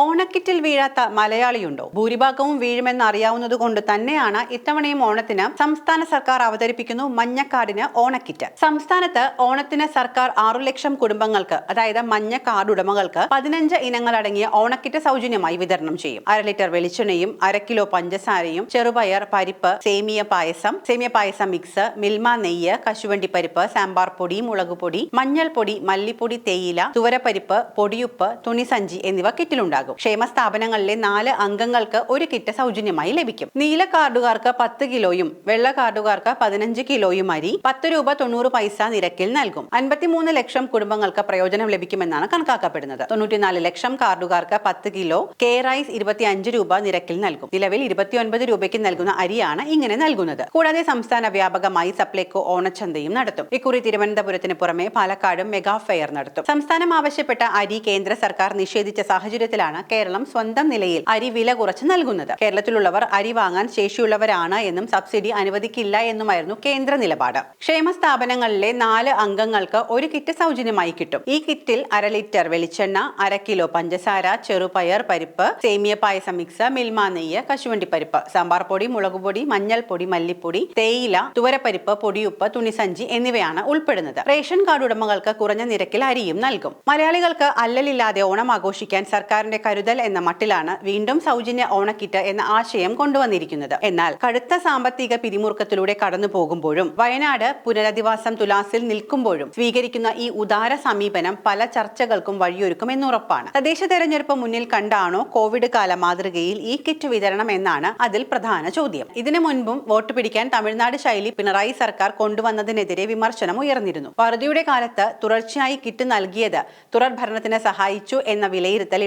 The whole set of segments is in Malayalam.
ഓണക്കിറ്റിൽ വീഴാത്ത മലയാളിയുണ്ടോ? ഭൂരിഭാഗവും വീഴുമെന്ന് അറിയാവുന്നത് കൊണ്ട് തന്നെയാണ് ഇത്തവണയും ഓണത്തിന് സംസ്ഥാന സർക്കാർ അവതരിപ്പിക്കുന്നു മഞ്ഞക്കാർഡിന് ഓണക്കിറ്റ്. സംസ്ഥാനത്ത് ഓണത്തിന് സർക്കാർ ആറു ലക്ഷം കുടുംബങ്ങൾക്ക് അതായത് മഞ്ഞ കാർഡ് ഉടമകൾക്ക് പതിനഞ്ച് ഇനങ്ങൾ അടങ്ങിയ ഓണക്കിറ്റ് സൗജന്യമായി വിതരണം ചെയ്യും. അര ലിറ്റർ വെളിച്ചെണ്ണയും അര കിലോ പഞ്ചസാരയും ചെറുപയർ പരിപ്പ് സേമിയ പായസം സേമിയ പായസം മിക്സ് മിൽമ നെയ്യ് കശുവണ്ടി പരിപ്പ് സാമ്പാർ പൊടി മുളകുപൊടി മഞ്ഞൾപ്പൊടി മല്ലിപ്പൊടി തേയില തുവരപ്പരിപ്പ് പൊടിയുപ്പ് തുണിസഞ്ചി എന്നിവ കിറ്റിലുണ്ടാകും. ക്ഷേമ സ്ഥാപനങ്ങളിലെ നാല് അംഗങ്ങൾക്ക് ഒരു കിറ്റ് സൗജന്യമായി ലഭിക്കും. നീല കാർഡുകാർക്ക് പത്ത് കിലോയും വെള്ള കാർഡുകാർക്ക് പതിനഞ്ച് കിലോയും അരി പത്ത് രൂപ തൊണ്ണൂറ് പൈസ നിരക്കിൽ നൽകും. അൻപത്തിമൂന്ന് ലക്ഷം കുടുംബങ്ങൾക്ക് പ്രയോജനം ലഭിക്കുമെന്നാണ് കണക്കാക്കപ്പെടുന്നത്. തൊണ്ണൂറ്റിനാല് ലക്ഷം കാർഡുകാർക്ക് പത്ത് കിലോ കെ റൈസ് ഇരുപത്തി അഞ്ച് രൂപ നിരക്കിൽ നൽകും. നിലവിൽ ഇരുപത്തിയൊൻപത് രൂപയ്ക്ക് നൽകുന്ന അരിയാണ് ഇങ്ങനെ നൽകുന്നത്. കൂടാതെ സംസ്ഥാന വ്യാപകമായി സപ്ലൈകോ ഓണച്ചന്തയും നടത്തും. ഇക്കുറി തിരുവനന്തപുരത്തിന് പുറമെ പാലക്കാടും മെഗാ ഫെയർ നടത്തും. സംസ്ഥാനം ആവശ്യപ്പെട്ട അരി കേന്ദ്ര സർക്കാർ നിഷേധിച്ച സാഹചര്യത്തിലാണ് കേരളം സ്വന്തം നിലയിൽ അരി വില കുറച്ച് നൽകുന്നത്. കേരളത്തിലുള്ളവർ അരി വാങ്ങാൻ ശേഷിയുള്ളവരാണ് എന്നും സബ്സിഡി അനുവദിക്കില്ല എന്നുമായിരുന്നു കേന്ദ്ര നിലപാട്. ക്ഷേമ സ്ഥാപനങ്ങളിലെ നാല് അംഗങ്ങൾക്ക് ഒരു കിറ്റ് സൗജന്യമായി കിട്ടും. ഈ കിറ്റിൽ അര ലിറ്റർ വെളിച്ചെണ്ണ അര കിലോ പഞ്ചസാര ചെറുപയർ പരിപ്പ് സേമിയ പായസം മിക്സ് മിൽമ നെയ്യ് കശുവണ്ടി പരിപ്പ് സാമ്പാർ പൊടി മുളകുപൊടി മഞ്ഞൾപ്പൊടി മല്ലിപ്പൊടി തേയില തുവരപ്പരിപ്പ് പൊടിയുപ്പ് തുണിസഞ്ചി എന്നിവയാണ് ഉൾപ്പെടുന്നത്. റേഷൻ കാർഡ് ഉടമകൾക്ക് കുറഞ്ഞ നിരക്കിൽ അരിയും നൽകും. മലയാളികൾക്ക് അല്ലലില്ലാതെ ഓണം ആഘോഷിക്കാൻ സർക്കാരിന്റെ കരുതൽ എന്ന മട്ടിലാണ് വീണ്ടും സൗജന്യ ഓണക്കിറ്റ് എന്ന ആശയം കൊണ്ടുവന്നിരിക്കുന്നത്. എന്നാൽ കടുത്ത സാമ്പത്തിക പിരിമുറുക്കത്തിലൂടെ കടന്നു പോകുമ്പോഴും വയനാട് പുനരധിവാസം തുലാസിൽ നിൽക്കുമ്പോഴും സ്വീകരിക്കുന്ന ഈ ഉദാര സമീപനം പല ചർച്ചകൾക്കും വഴിയൊരുക്കും എന്നുറപ്പാണ് തദ്ദേശ തെരഞ്ഞെടുപ്പ് മുന്നിൽ കണ്ടാണോ കോവിഡ് കാല മാതൃകയിൽ ഈ കിറ്റ് വിതരണം എന്നാണ് അതിൽ പ്രധാന ചോദ്യം. ഇതിനു മുൻപും വോട്ട് പിടിക്കാൻ തമിഴ്നാട് ശൈലി പിണറായി സർക്കാർ കൊണ്ടുവന്നതിനെതിരെ വിമർശനം ഉയർന്നിരുന്നു. വറുതിയുടെ കാലത്ത് തുടർച്ചയായി കിറ്റ് നൽകിയത് തുടർ ഭരണത്തിന് സഹായിച്ചു എന്ന വിലയിരുത്തൽ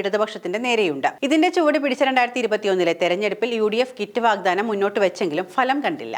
ഇടതുപക്ഷത്തിന്റെ നേരെയുണ്ട്. ഇതിന്റെ ചുവട് പിടിച്ച രണ്ടായിരത്തി ഇരുപത്തിയൊന്നിലെ തെരഞ്ഞെടുപ്പിൽ യു ഡി എഫ് കിറ്റ് വാഗ്ദാനം മുന്നോട്ട് വെച്ചെങ്കിലും ഫലം കണ്ടില്ല.